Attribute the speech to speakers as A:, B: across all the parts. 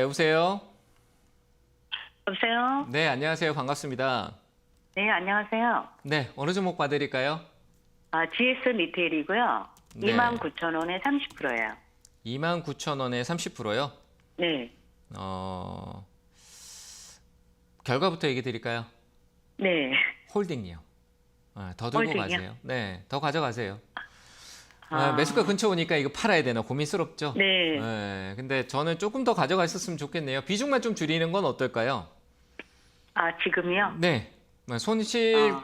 A: 여보세요?
B: 여보세요?
A: 네, 안녕하세요. 반갑습니다.
B: 네, 안녕하세요.
A: 네, 어느 종목 봐드릴까요?
B: 아, GS 리테일이고요.
A: 네.
B: 29,000원에 30%예요.
A: 29,000원에 30%요?
B: 네.
A: 어, 결과부터 얘기 드릴까요?
B: 네.
A: 홀딩이요. 어, 더 들고
B: 홀딩이요?
A: 가세요. 네, 더 가져가세요. 아,
B: 아.
A: 매수가 근처 오니까 이거 팔아야 되나 고민스럽죠?
B: 네.
A: 네, 근데 저는 조금 더 가져가 있었으면 좋겠네요. 비중만 좀 줄이는 건 어떨까요?
B: 아, 지금요?
A: 네. 손실
B: 아.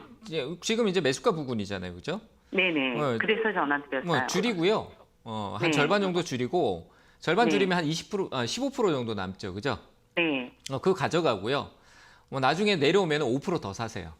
A: 지금 이제 매수가 부근이잖아요, 그죠?
B: 네네.
A: 어,
B: 그래서 전화 드렸어요.
A: 뭐 줄이고요. 어, 한
B: 네.
A: 절반 정도 줄이고 절반
B: 네.
A: 줄이면 한 20%, 아, 15% 정도 남죠, 그죠?
B: 네.
A: 어, 그거 가져가고요. 뭐 나중에 내려오면 5%더 사세요.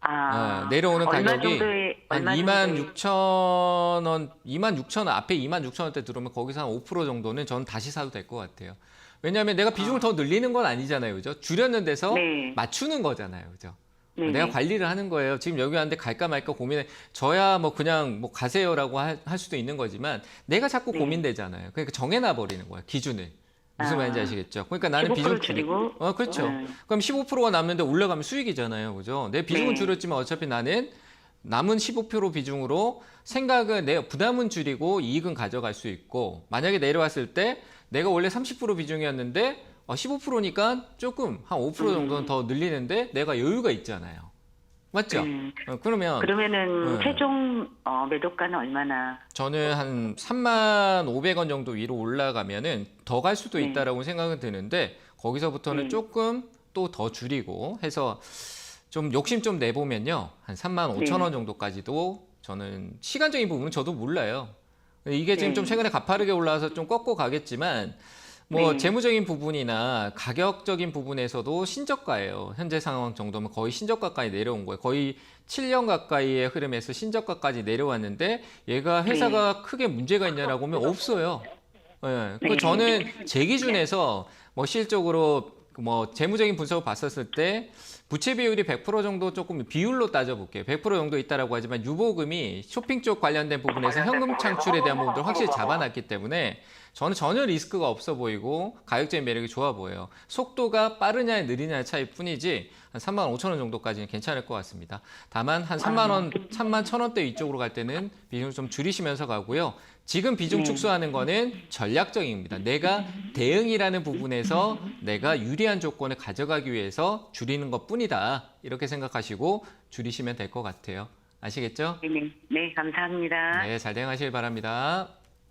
B: 아.
A: 어, 내려오는 가격이 한
B: 얼마
A: 2만
B: 정도의-
A: 6천 원, 2만 6천 원 앞에 2만 6천 원대 들어오면 거기서 한 5% 정도는 저는 다시 사도 될 것 같아요. 왜냐하면 내가 비중을 더 늘리는 건 아니잖아요, 그죠? 줄였는 데서
B: 네.
A: 맞추는 거잖아요, 그죠?
B: 네네.
A: 내가 관리를 하는 거예요. 지금 여기 왔는데 갈까 말까 고민해. 저야 뭐 그냥 뭐 가세요라고 할, 할 수도 있는 거지만 내가 자꾸
B: 네.
A: 고민되잖아요. 그러니까 정해놔 버리는 거야 기준을. 무슨
B: 아.
A: 말인지 아시겠죠? 그러니까 나는
B: 15%
A: 비중
B: 줄이고?
A: 어 그렇죠.
B: 네.
A: 그럼 15%가 남는데 올라가면 수익이잖아요, 그죠? 내 비중은
B: 네.
A: 줄였지만 어차피 나는 남은 15% 비중으로 생각은 내 부담은 줄이고 이익은 가져갈 수 있고 만약에 내려왔을 때 내가 원래 30% 비중이었는데 어, 15%니까 조금 한 5% 정도는
B: 음.
A: 더 늘리는데 내가 여유가 있잖아요. 맞죠?
B: 음.
A: 어, 그러면
B: 그러면은
A: 네.
B: 최종 어, 매도가는 얼마나?
A: 저는 한 3만 500원 정도 위로 올라가면은 더 갈 수도
B: 네.
A: 있다라고 생각은 드는데 거기서부터는
B: 네.
A: 조금 또 더 줄이고 해서 좀 욕심 좀 내보면요 한 3만 5천
B: 네.
A: 원 정도까지도 저는 시간적인 부분은 저도 몰라요. 이게 지금
B: 네.
A: 좀 최근에 가파르게 올라와서 좀 꺾고 가겠지만 뭐
B: 네.
A: 재무적인 부분이나 가격적인 부분에서도 신저가예요. 현재 상황 정도면 거의 신저가까지 내려온 거예요. 거의 7년 가까이의 흐름에서 신저가까지 내려왔는데 얘가 회사가 크게 문제가 있냐라고 하면 없어요. 예. 그
B: 네.
A: 저는 제 기준에서 뭐 실적으로 뭐 재무적인 분석을 봤었을 때 부채 비율이 100% 정도 조금 비율로 따져볼게요. 100% 정도 있다라고 하지만 유보금이 쇼핑 쪽 관련된 부분에서 현금 창출에 대한 부분들 확실히 잡아놨기 때문에 저는 전혀 리스크가 없어 보이고 가격적인 매력이 좋아 보여요. 속도가 빠르냐 느리냐의 차이 뿐이지 한 3만 5천 원 정도까지는 괜찮을 것 같습니다. 다만 한 3만 원, 3만 천 원대 위쪽으로 갈 때는 비중을 좀 줄이시면서 가고요. 지금 비중
B: 네.
A: 축소하는 거는 전략적입니다. 내가 대응이라는 부분에서 내가 유리한 조건을 가져가기 위해서 줄이는 것 뿐이다. 이렇게 생각하시고 줄이시면 될 것 같아요. 아시겠죠?
B: 네, 네. 네, 감사합니다.
A: 네, 잘 대응하시길 바랍니다.